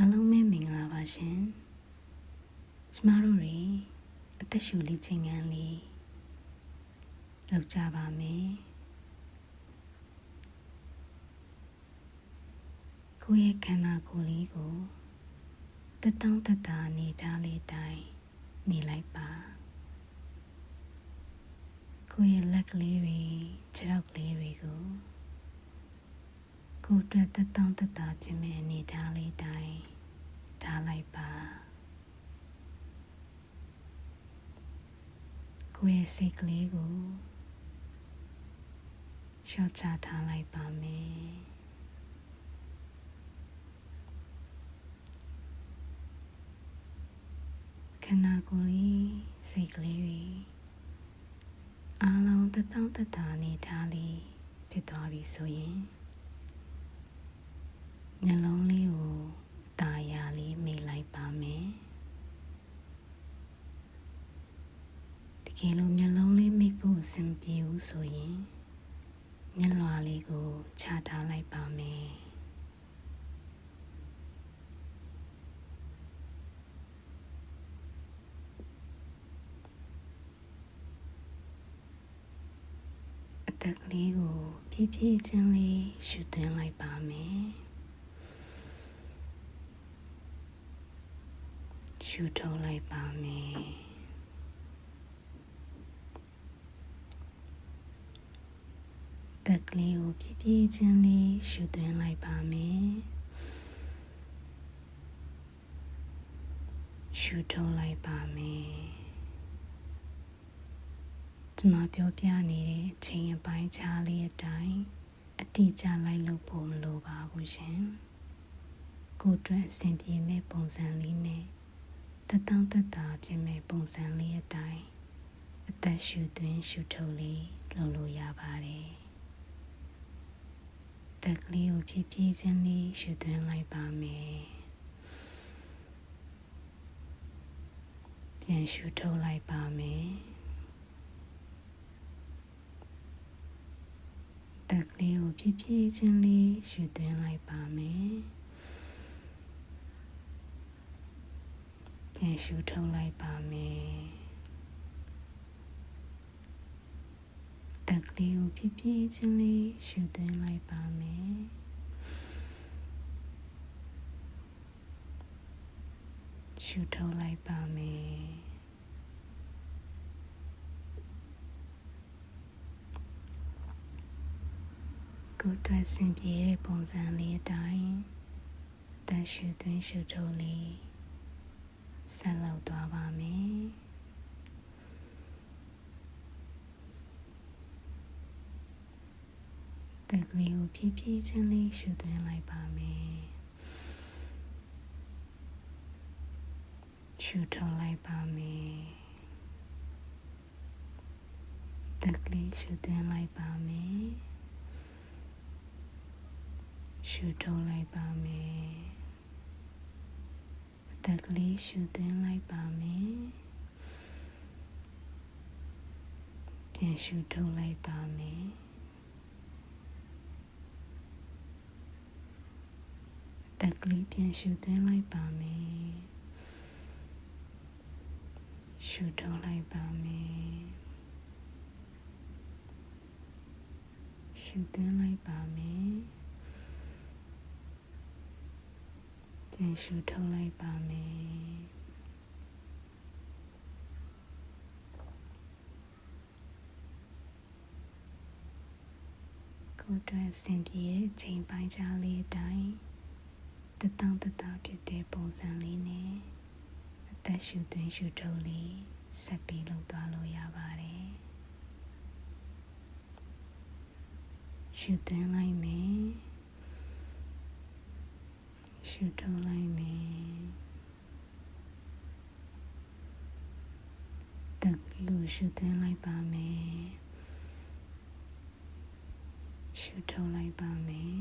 အားလုံးပဲမင်္ဂလာပါရှင်ကျမတို့တွေအသက်ရှူလေးချိန်ခန်းလေးလောက်ကြပါမယ်ကိုယ့်ရဲ့ခန္ဓာကိုယ်လေးကိုတက်တောင့်တက်တာအနေထားလေးတိုင်းနေလိုက်ပါကိုယ့်ရဲ့လက်ကလေးတွေခြေထောက်ကလေးတွေကို ကိုယ်အတွက်တက်တောင့်တက်တာဖြစ်မဲ့အနေထားလေးတိုင်းထားလိုက်ပါကိုယ့်ရဲ့စိတ်ကလေးကိုရှော့ချထားလိုက်ပါမယ်ခန္ဓာကိုယ်လေးစိတ်ကလေးတွေအားလုံးတက်တောင့်တက်တာအနေထားလေးဖြစ်သွားပြီဆိုရင် နှလုံးလေးကိုအตาရာလေးမိတ်လိုက်ပါမယ်တကယ်လို့မျက်လုံးလေးမိတ်ဖို့အဆင်ပြေဘူးဆိုရင်မျက်လွှာလေးကိုချထားလိုက်ပါမယ်အသက်ကလေးကိုဖြည်းဖြည်းချင်းလေးရှူသွင်းလိုက်ပါမယ် ရှူထုတ်လိုက်ပါမယ်တက်ကလေးကိုဖြည်းဖြည်းချင်းလေးရှူသွင်းလိုက်ပါမယ်ရှူထုတ်လိုက်ပါမယ်ဒီမှာပြောပြနေတဲ့အချိန်အပိုင်းခြားလေးအတိုင်းအတိအကျလိုက်လို့ဖို့မလိုပါဘူးရှင်ကိုယ်အတွက်အဆင်ပြေမဲ့ပုံစံလေးနဲ့ တတောင့်တတာဖြစ်မဲ့ပုံစံလေးအတိုင်းအသက်ရှူသွင်းရှူထုတ်လေးလုပ်လို့ရပါတယ်တက်ကလေးကိုဖြည်းဖြည်းချင်းလေးရှူသွင်းလိုက်ပါမယ်ပြန်ရှူထုတ်လိုက်ပါမယ်တက်ကလေးကိုဖြည်းဖြည်းချင်းလေးရှူသွင်းလိုက်ပါမယ် ပြန်ရှူထုတ်လိုက်ပါမယ်တက်ကလေးကိုဖြည်းဖြည်းချင်းလေးရှူသွင်းလိုက်ပါမယ်ရှူထုတ်လိုက်ပါမယ်ကိုယ်တွေ့စင်ပြေတဲ့ပုံစံလေးအတိုင်းအသက်ရှူသွင်းရှူထုတ်လေး ဆက်လုပ်သွားပါမယ်တက်ကလေးကိုဖြည်းဖြည်းချင်းလေးရှူသွင်းလိုက်ပါမယ်ရှူထုတ်လိုက်ပါမယ်တက်ကလေးရှူသွင်းလိုက်ပါမယ်ရှူထုတ်လိုက်ပါမယ် တက်ကလေးရှူသွင်းလိုက်ပါမယ်ပြန်ရှူထုတ်လိုက်ပါမယ်တက်ကလေးပြန်ရှူသွင်းလိုက်ပါမယ်ရှူထုတ်လိုက်ပါမယ်ရှူသွင်းလိုက်ပါမယ် ပြန်ရှူထုတ်လိုက်ပါမယ်ကိုယ်အတွက်စင်ပြေတဲ့ချိန်ပိုင်းခြားလေးအတိုင်းတတောင့်တတဖြစ်တဲ့ပုံစံလေးနဲ့အသက်ရှူသွင်းရှူထုတ်လေးဆက်ပြီးလုပ်သွားလို့ရပါတယ်ရှူသွင်းလိုက်မယ် ရှူထုတ်လိုက်မယ်တက်လို့ရှူသွင်းလိုက်ပါမယ်ရှူထုတ်လိုက်ပါမယ်